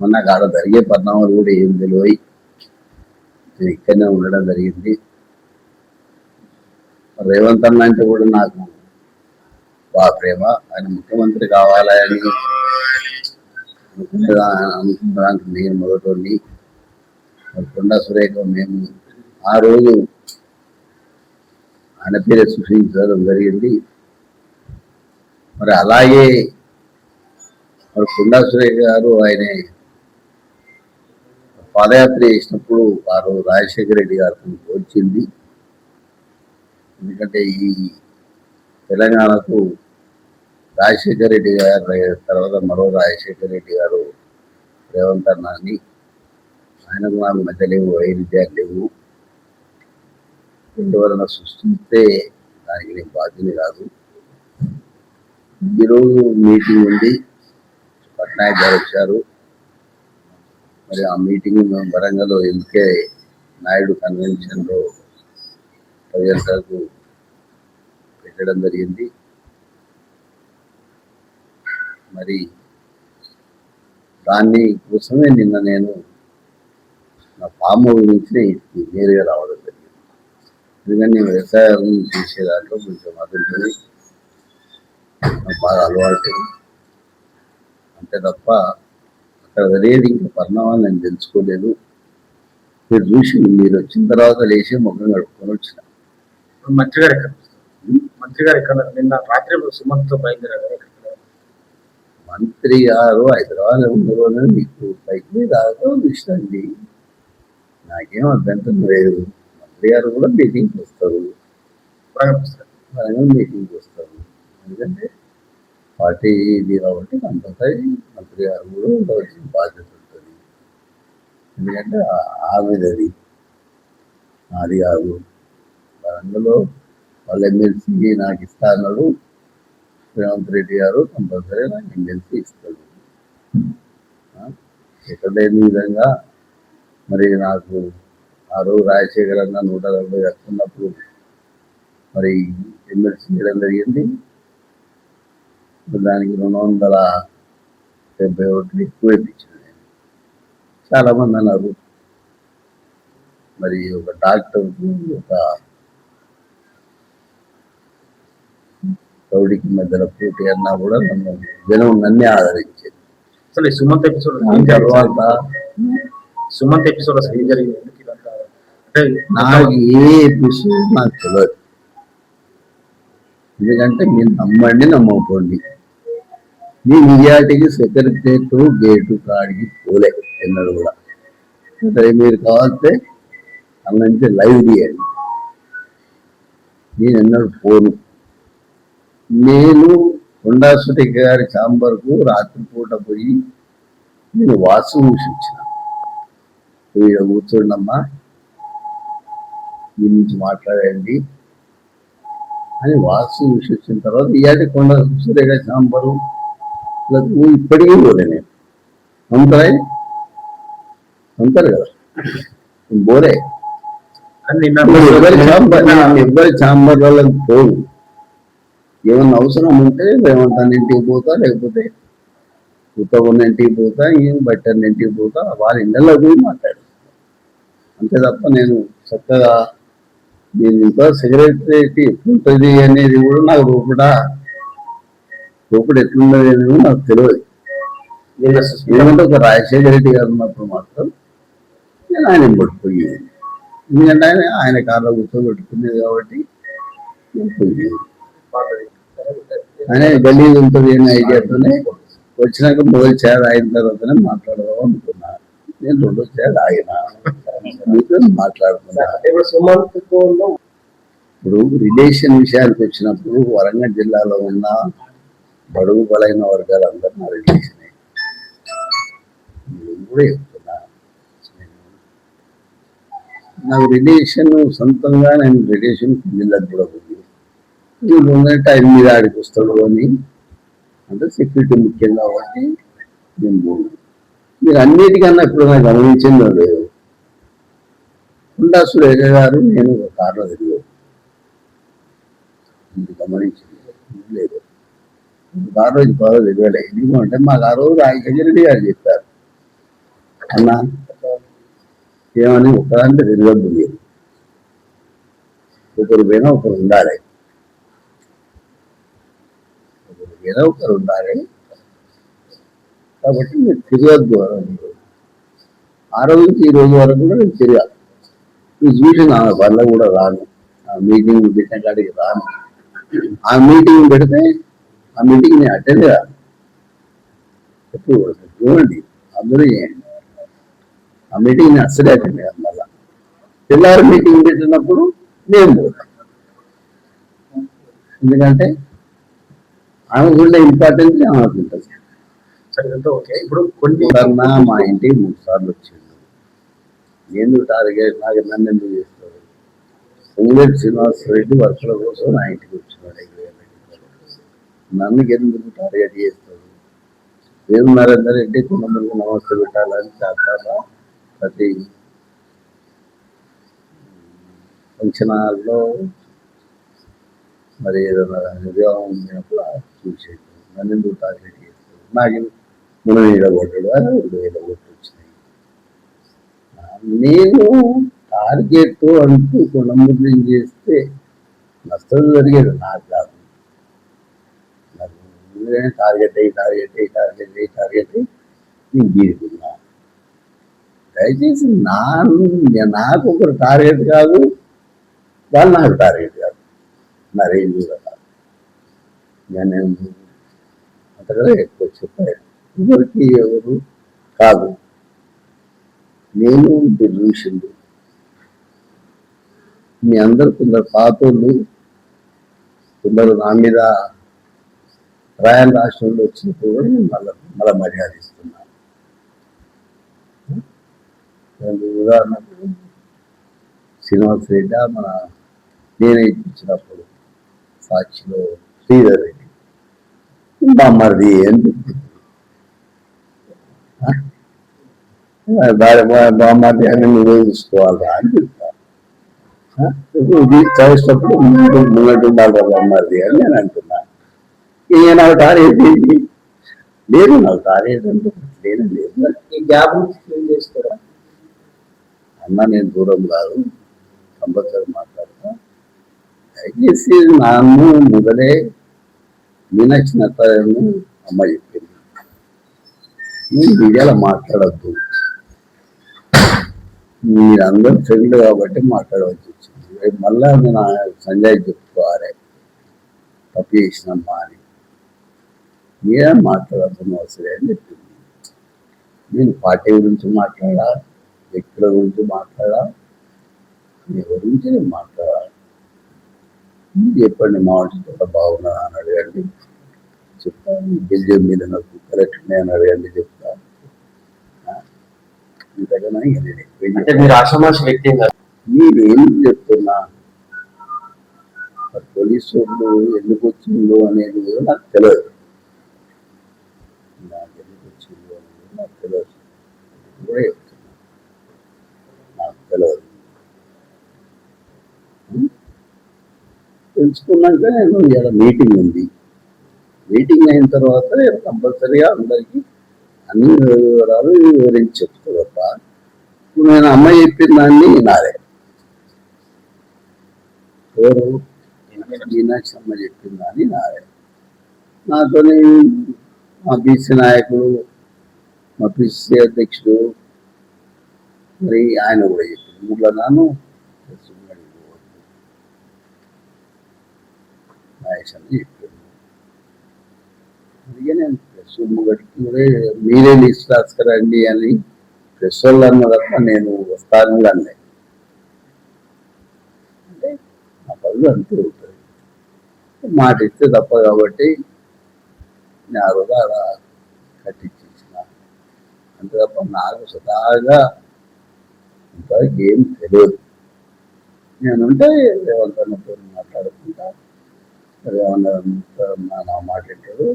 మొన్న కాడ జరిగే పరిణామాలు కూడా ఏం తెలివై నేను ఇక్కడనే ఉండడం జరిగింది. రేవంత్ అన్న అంటే కూడా నాకు బాగా ప్రేమ. ఆయన ముఖ్యమంత్రి కావాలని అనుకునేదా అనుకున్నదానికి నేను మొదటి మరి కొండా సురేఖ మేము ఆ రోజు ఆయన పేరే సృష్టించడం జరిగింది. మరి అలాగే మరి కొండా సురేఖ గారు ఆయన పాదయాత్ర చేసినప్పుడు వారు రాజశేఖర రెడ్డి గారితో వచ్చింది ఎందుకంటే ఈ తెలంగాణకు రాజశేఖర రెడ్డి గారి తర్వాత మరో రాజశేఖర రెడ్డి గారు రేవంత్ అన్న ఆయనకు నాకు మధ్య లేవు వైరుధ్యాలు లేవు. ఎవరైనా సృష్టిస్తే దానికి నేను బాధ్యత కాదు. ఈరోజు మీటింగ్ ఉంది. పట్నాయక్ గారు వచ్చారు. మరి ఆ మీటింగ్ మేము వరంగల్ ఎల్కే నాయుడు కన్వెన్షన్లో ప్రజలకు పెట్టడం జరిగింది. మరి దాన్ని కోసమే నిన్న నేను నా పాము నుంచి నేరుగా రావడం జరిగింది. ఎందుకంటే నేను వ్యవసాయం చేసే దాంట్లో కొంచెం అదుంటుంది నాకు బాగా అలవాటు. అంతే తప్ప అక్కడ జరిగేది ఇంకా పరిణామాలు నేను తెలుసుకోలేదు. మీరు చూసి మీరు వచ్చిన తర్వాత లేచి ముఖం కడుక్కొని వచ్చిన. మంత్రి గారు ఎక్కడ? మంత్రి గారు ఎక్కడ? నిన్న రాత్రి సుమంత్తో బయలుదేరారు? మంత్రి గారు హైదరాబాద్ ఉండరు మీకు పైకి రాదో ఇష్టండి నాకేం అభ్యంతరం లేదు. మంత్రి గారు కూడా మీటింగ్కి వస్తారు. మీటింగ్కి వస్తారు. ఎందుకంటే పార్టీ ఇది కాబట్టి కంపల్సరీ మంత్రి గారు కూడా ఉండవలసిన బాధ్యత ఉంటుంది. ఎందుకంటే ఆ- ఆమెదది అది కాదు. అందులో వాళ్ళ ఎమ్మెల్సీ నాకు ఇస్తా రేవంత్ రెడ్డి గారు కంపల్సరీ నాకు ఎమ్మెల్సీ ఇస్తాడు. ఎక్కడ లేని విధంగా మరి నాకు ఆ రోజు రాజశేఖర్ అన్న నూట నలభై వస్తున్నప్పుడు మరి ఎమ్మెల్సీ చేయడం జరిగింది. దానికి రెండు వందల డెబ్బై ఒకటి ఎక్కువ ఇప్పించాను నేను చాలా మంది అన్నారు. మరి ఒక డాక్టర్ ఒక కౌడికి మధ్యలో పోటీ అన్నా కూడా నన్ను జనం నన్నే ఆదరించేది అసలు ఈ సుమంత్ ఎపిసోడ్ తర్వాత సుమంత్ ఎపిసోడ్ అసలు ఏం జరిగింది? అంటే నాకు ఏ ఎపిసోడ్ నాకు తెలియదు ఎందుకంటే మీరు నమ్మండి నమ్మకపోండి. మీ ఇయాటికి సెక్రటరేట్ గేటు కాడికి పోలే ఎన్నడు కూడా. సరే మీరు కావాల్సే అన్నంటే లైవ్ తీయండి నేను ఎన్నడు పోను. నేను కొండాసుటి గారి చాంబర్కు రాత్రిపూట పోయి నేను వాసు చూసిన మీరు కూర్చోండమ్మా. మీ నుంచి మాట్లాడండి అని వాసు చూసి వచ్చిన తర్వాత ఇయాటి కొండ సురేఖ చాంబరు నువ్వు ఇప్పటికీ పోలే నేను నమ్ముతారా నమ్ముతారు కదా. నువ్వు ఎవరి చాంబర్ వాళ్ళకి పోవు. ఏమన్నా అవసరం ఉంటే రేవంత్ అన్న ఇంటికి పోతా లేకపోతే ఉత్తమ ఇంటికి పోతా ఏం బట్టర్ ఇంటికి పోతా వాళ్ళ ఇళ్ళలో పోయి మాట్లాడు అంతే తప్ప నేను చక్కగా నేను ఇంకా సెక్రటరీ ఎట్లుంటుంది అనేది కూడా నాకు రూపడ రూపడు ఎట్లున్నది అనేది నాకు తెలియదు. ఎందుకంటే ఒక రాజశేఖర రెడ్డి గారు ఉన్నప్పుడు మాత్రం నేను ఆయన పట్టుకుపోయేది ఎందుకంటే ఆయన ఆయన కార్లో కూర్చోబెట్టుకునేది కాబట్టి నేను పోయేది. ఆయన గల్లీ ఉంటుంది అనే ఐడియాతోనే వచ్చినాక మొదటి చేయాలి అయిన తర్వాతనే మాట్లాడదాం అనుకున్నా. నేను రెండో చేయాలి ఆయన మీతో మాట్లాడుతున్నా ఇప్పుడు సుమంత్తో ఇప్పుడు రిలేషన్ విషయానికి వచ్చినప్పుడు వరంగల్ జిల్లాలో ఉన్న బడుగు బలైన వర్గాలు అందరూ నా రిలేషనే. నేను కూడా చెప్తున్నా నాకు రిలేషన్ సొంతంగా నేను రిలేషన్ పిల్లలకు కూడా ఉంది. వీళ్ళు టైం మీద ఆడికి వస్తాడు అని. అంటే సెక్యూరిటీ ముఖ్యం కాబట్టి నేను పోను. మీరు అన్నిటికన్నా ఇప్పుడు నాకు గమనించిందో లేదు. హుండా సురేఖ గారు నేను ఒక కార్లో తిరిగాను. ఇది గమనించింది లేదు. ఆ రోజు బాగా తెలియలే ఎందుకు అంటే మాకు ఆ రోజు రాజకీయ గారు చెప్పారు. అన్నా ఏమని ఒకదాంటే తిరగద్దు మీరు. ఒకరు పైన ఒకరు ఉండాలి. ఒకరి పైన ఒకరు ఉండాలి. కాబట్టి మీరు తిరగద్దు మీరు ఆ రోజు నుంచి ఈ రోజు వరకు కూడా నేను తిరగాలి నువ్వు చూసి నా వల్ల కూడా రాను. ఆ మీటింగ్ పెట్టిన కాడికి రాను. ఆ మీటింగ్ పెడితే ఆ మీటింగ్ నేను అటెండ్ ఎప్పుడు? కూడా చూడండి. అందరూ చేయండి ఆ మీటింగ్ నేను అస్సలే అటెండ్ కాదు మళ్ళా. తెల్లారి మీటింగ్ పెట్టినప్పుడు నేను పోతాను ఎందుకంటే ఆమెకుండే ఇంపార్టెన్స్ ఆమెకు ఉంటుంది. ఓకే. ఇప్పుడు కొన్ని మా ఇంటికి మూడు సార్లు వచ్చిండు నేను టార్గెట్ నాకు నన్ను ఎందుకు చేస్తాడు పొంగులేటి శ్రీనివాస్ రెడ్డి వర్షాల కోసం నా ఇంటికి వచ్చినాడు. నన్ను ఎందుకు టార్గెట్ చేస్తాడు వేరు నరేందర్ రెడ్డి కుటుంబానికి నమస్తే పెట్టాలని చాలా ప్రతి ఫంక్షన్ హాల్లో మరి ఏదైనా వివాహం ఉన్నప్పుడు చూసేది నన్ను ఎందుకు టార్గెట్ చేస్తాడు నాకు మనం వేల అని రెండు వేల వచ్చినాయి. నేను టార్గెట్ అంటూ కుటుంబం చేస్తే నష్టం జరిగేది నాకు టార్గెట్ అయ్యి టార్గెట్ అయ్యి టార్గెట్ అయ్యి టార్గెట్ అయ్యి నేను గీరుకున్నా. దయచేసి నా నాకు ఒకరు టార్గెట్ కాదు వాళ్ళు నాకు టార్గెట్ కాదు. నా రేంజ్ కూడా కాదు. నేను అంతగా ఎక్కువ చెప్పాను ఎవరికి ఎవరు కాదు. నేను చూసిండు. మీ అందరు కొందరు పాతోళ్ళు కొందరు నా మీద రాయల్ రాష్ట్రంలో వచ్చినప్పుడు కూడా నేను మళ్ళీ మళ్ళీ మర్యాద ఇస్తున్నాను ఉదాహరణకు శ్రీనివాస్ రెడ్డి మన నేనే ఇచ్చినప్పుడు సాక్షిలో శ్రీధర్ రెడ్డి. బామ్మర్ది అని చెప్తుంది బామ్మర్ది అని నువ్వే చూసుకోవాలా అని చెప్తాను చదివేటప్పుడు ముందు ముంగటు ఉండాలి బామ్మర్ది అని నేను అంటున్నాను టార్గెట్ ఏంటి? లేదు. నాకు అంటే లేదు లేదు ఈ గ్యాప్ ఫిల్ చేసుకోవడం అన్న నేను దూరం కాదు. కంపల్సరీ మాట్లాడతా. దయచేసి నన్ను మొదలే మీనాక్షి నట్టాయని అమ్మ చెప్పింది. నేను మీడియాలో మాట్లాడద్దు. మీరందరూ ఫ్రెండ్ కాబట్టి రేపు మళ్ళా నేను సంజయ్ చెప్పుకోవాలి. తప్పు చేసినమ్మా అని మీరే మాట్లాడద్దు అవసరం చెప్పింది నేను పార్టీ గురించి మాట్లాడా? వ్యక్తుల గురించి మాట్లాడా? మీ గురించి నేను మాట్లాడా? మీరు చెప్పండి మా వంట బాగున్నా అని అడగండి. చెప్తాను బెల్జియం మీద నాకు కరెక్ట్ అని అడగండి చెప్తాను నేను ఏం ఏం చెప్తున్నా? పోలీసు ఎందుకు వచ్చిందో అనేది నాకు తెలియదు నాకు ఎందుకు వచ్చిందో అనేది నాకు తెలియదు అది కూడా చెప్తున్నా నాకు తెలియదు ఉం? తెలుసుకున్నాక నేను ఇలా మీటింగ్ ఉంది. మీటింగ్ అయిన తర్వాత నేను కంపల్సరీగా అందరికీ అన్ని వివరాలు వివరించి చెప్తా తప్ప ఇప్పుడు నేను అమ్మ చెప్పిన దాన్ని నాదే ఎవరు? మీనాక్షి అమ్మ చెప్పిన దాన్ని నాదే నాతోని మా బీసీ నాయకుడు మా పిసిసి అధ్యక్షుడు మరి ఆయన కూడా చెప్పింది ముట్ల నాను మహేష్ చెప్పాను చెప్పిండు అందుకే నేను కూడా మీరే లిస్ట్ రాసుకురండి అని ప్రెస్ వాళ్ళు అన్న తప్ప నేను వస్తాను కూడా అంటే నా పనులు అంతే ఉంటుంది మాట ఇస్తే తప్ప కాబట్టి నా ఆ రోజు అలా కట్టించేసిన అంతే తప్ప నాకు సదాగా ఇంతవరకు ఏం తెలియదు. నేనుంటే రేవంత్ అన్నతో మాట్లాడుకుంటా రేవంత్ అన్న నా మాట లేదు